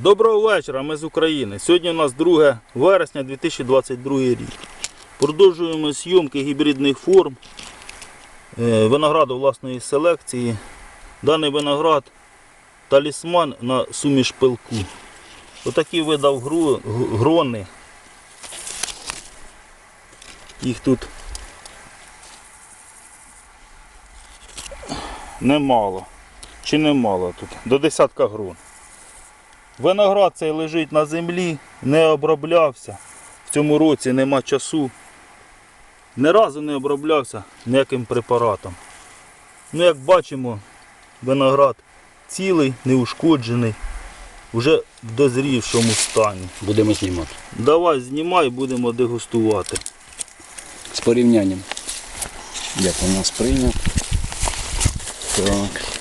Доброго вечора, ми з України. Сьогодні у нас 2 вересня 2022 рік. Продовжуємо зйомки гібридних форм е, винограду власної селекції. Даний виноград талісман на суміш пилку. Отакі видав грони. Їх тут немало. Чи немало тут? До десятка грон. Виноград цей лежить на землі, не оброблявся. В цьому році нема часу. Ні разу не оброблявся ніяким препаратом. Ну, як бачимо, виноград цілий, неушкоджений, вже в дозрівшому стані. Будемо знімати. Давай знімай, будемо дегустувати. З порівнянням. Як у нас прийнято. Так.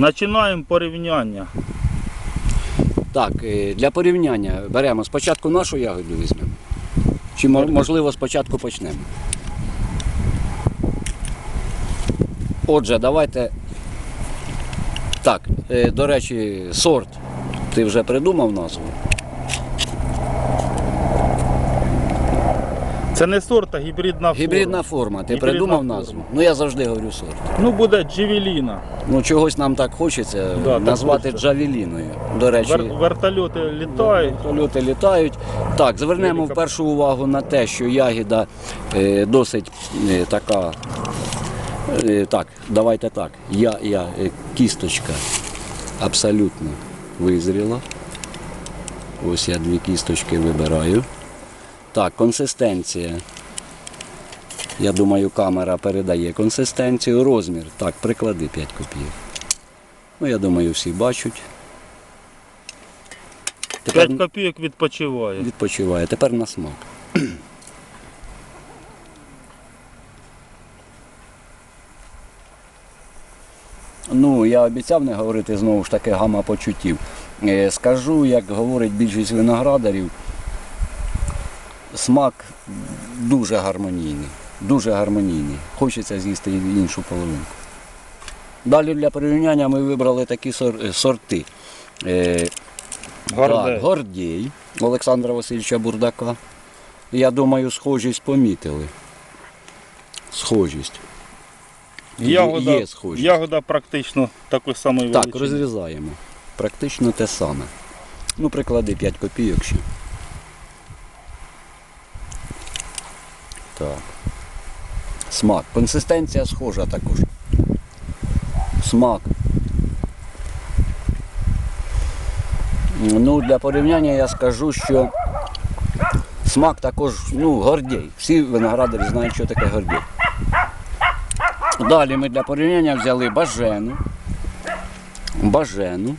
Починаємо порівняння. Так, е, для порівняння беремо спочатку нашу ягоду візьмемо. Чи можливо спочатку почнемо. Отже, давайте. Так, е, до речі, сорт. Ти вже придумав назву? Це не сорт, а гібридна форма. Гібридна форма. Ти Гібридна придумав форма. назву? Ну я завжди говорю сорт. Ну буде джевеліна. Ну чогось нам так хочеться Да, так назвати хочеться. джавеліною. До речі, Вер... Вертольоти літають. Польоти літають. Так, звернемо Велика- першу увагу на те, що ягіда е, досить е, така. е, так, давайте так. Я, я, е, кісточка абсолютно визріла. Ось я дві кісточки вибираю. Так, консистенція. Я думаю, камера передає консистенцію, розмір. Так, приклади 5 копійок. Ну, я думаю, всі бачать. Тепер 5 копійок відпочиває. відпочиває. Тепер на смак. Ну, я обіцяв не говорити знову ж таки гама почуттів. Е, Скажу, як говорить більшість виноградарів, смак дуже гармонійний. Дуже гармонійний. Хочеться з'їсти і іншу половинку. Далі для порівняння ми вибрали такі сор- сорти. Е, Гордей. так, Гордій Олександра Васильовича Бурдака. Я думаю, схожість помітили. Схожість. Ягода, Є схожість. ягода практично такої самої Так, розрізаємо. Практично те саме. Ну, приклади 5 копійок ще. Так. Смак. Консистенція схожа також. Смак. Ну, для порівняння я скажу, що смак також, ну, гордій. Всі виноградарі знають, що таке гордій. Далі ми для порівняння взяли бажену. Бажену.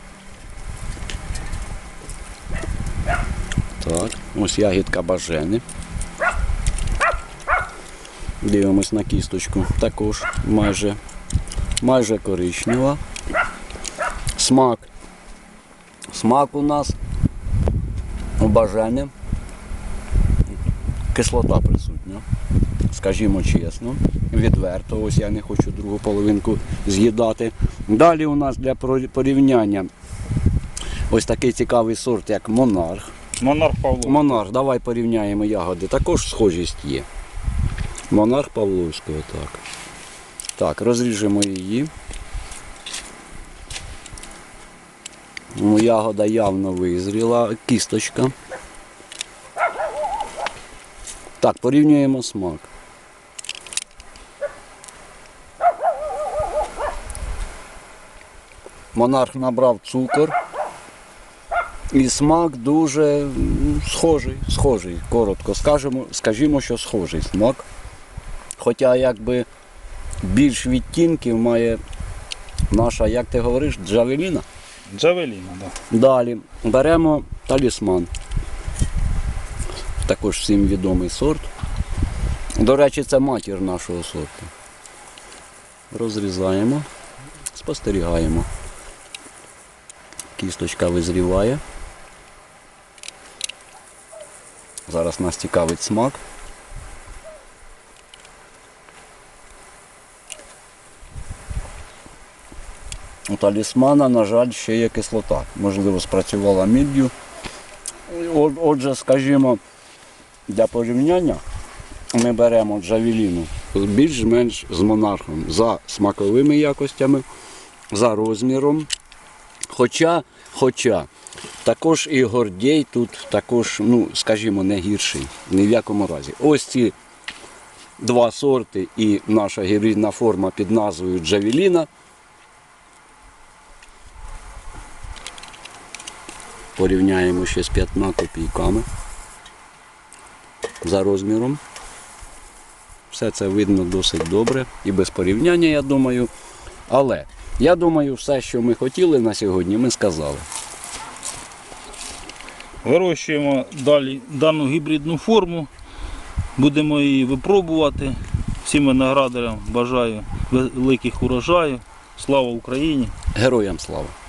Так, ось ягідка бажени. Дивимось на кісточку. Також майже, майже коричнева. Смак. Смак у нас у. Кислота присутня. Скажімо чесно, відверто, ось я не хочу другу половинку з'їдати. Далі у нас для порівняння ось такий цікавий сорт, як монарх. Монарх Павло. Монарх, давай порівняємо ягоди. Також схожість є. Монарх Павловського, так. Так, розріжемо її. Ну, ягода явно визріла, кісточка. Так, порівнюємо смак. Монарх набрав цукор. І смак дуже схожий, схожий, коротко скажемо, скажімо, що схожий смак. Хоча якби більш відтінків має наша, як ти говориш, джавеліна. Джавеліна, да. Далі беремо талісман. Також всім відомий сорт. До речі, це матір нашого сорту. Розрізаємо, спостерігаємо. Кісточка визріває. Зараз нас цікавить смак. У талісмана, на жаль, ще є кислота. Можливо, спрацювала міддю. Отже, скажімо, для порівняння ми беремо джавеліну більш-менш з монархом за смаковими якостями, за розміром. Хоча, хоча також і гордій тут також, ну, скажімо, не гірший. Ні в якому разі. Ось ці два сорти і наша гібридна форма під назвою Джавеліна. Порівняємо ще з 5 копійками за розміром. Все це видно досить добре і без порівняння, я думаю. Але я думаю, все, що ми хотіли на сьогодні, ми сказали. Вирощуємо далі дану гібридну форму. Будемо її випробувати. Всім виноградарям бажаю великих урожаїв. Слава Україні! Героям слава!